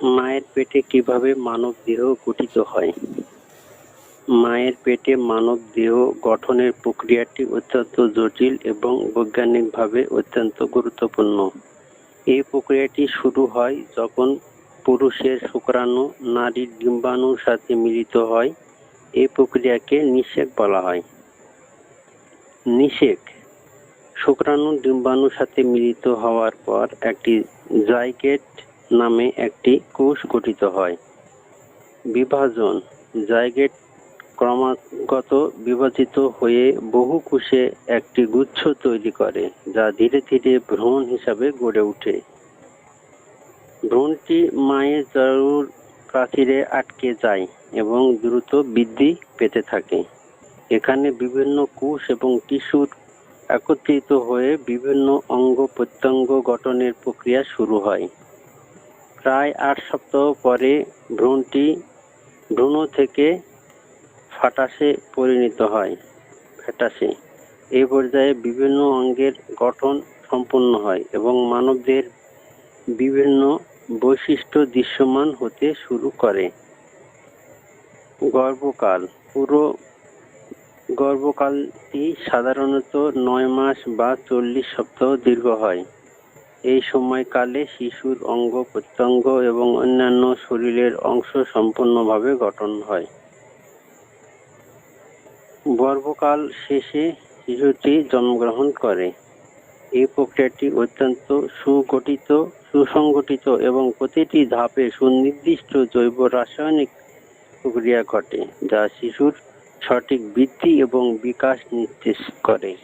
মায়ের পেটে কীভাবে মানব দেহ গঠিত হয়? মায়ের পেটে মানব দেহ গঠনের প্রক্রিয়াটি অত্যন্ত জটিল এবং বৈজ্ঞানিকভাবে অত্যন্ত গুরুত্বপূর্ণ। এই প্রক্রিয়াটি শুরু হয় যখন পুরুষের শুক্রাণু, নারীর ডিম্বাণুর সাথে মিলিত হয়। এই প্রক্রিয়াকে নিষেক বলা হয়। নিষেক। শুক্রাণু, ডিম্বাণুর সাথে মিলিত হওয়ার পর একটি জাইগেট নামে একটি কোষ গঠিত হয়। বিভাজন জাইগেট ক্রমাগত বিভাজিত হয়ে বহু কোষে একটি গুচ্ছ তৈরি করে, যা ধীরে ধীরে ভ্রূণ হিসাবে গড়ে ওঠে। ভ্রূণটি মায়ের জরুর প্রাচীরে আটকে যায় এবং দ্রুত বৃদ্ধি পেতে থাকে। এখানে বিভিন্ন কোষ এবং টিস্যুর একত্রিত হয়ে বিভিন্ন অঙ্গ প্রত্যঙ্গ গঠনের প্রক্রিয়া শুরু হয়। প্রায় আট সপ্তাহ পরে ভ্রূণটি ভ্রূণ থেকে ফাটাসে পরিণত হয় ফ্যাটাসে এই পর্যায়ে বিভিন্ন অঙ্গের গঠন সম্পন্ন হয় এবং মানবদের বিভিন্ন বৈশিষ্ট্য দৃশ্যমান হতে শুরু করে। গর্ভকাল। পুরো গর্ভকালটি সাধারণত নয় মাস বা চল্লিশ সপ্তাহ দীর্ঘ হয়। এই সময়কালে শিশুর অঙ্গ প্রত্যঙ্গ এবং অন্যান্য শরীরের অংশ সম্পূর্ণভাবে গঠন হয়। গর্ভকাল শেষে শিশুটি জন্মগ্রহণ করে। এই প্রক্রিয়াটি অত্যন্ত সুগঠিত, সুসংগঠিত এবং প্রতিটি ধাপে সুনির্দিষ্ট জৈব রাসায়নিক প্রক্রিয়া ঘটে, যা শিশুর সঠিক বৃদ্ধি এবং বিকাশ নির্দেশ করে।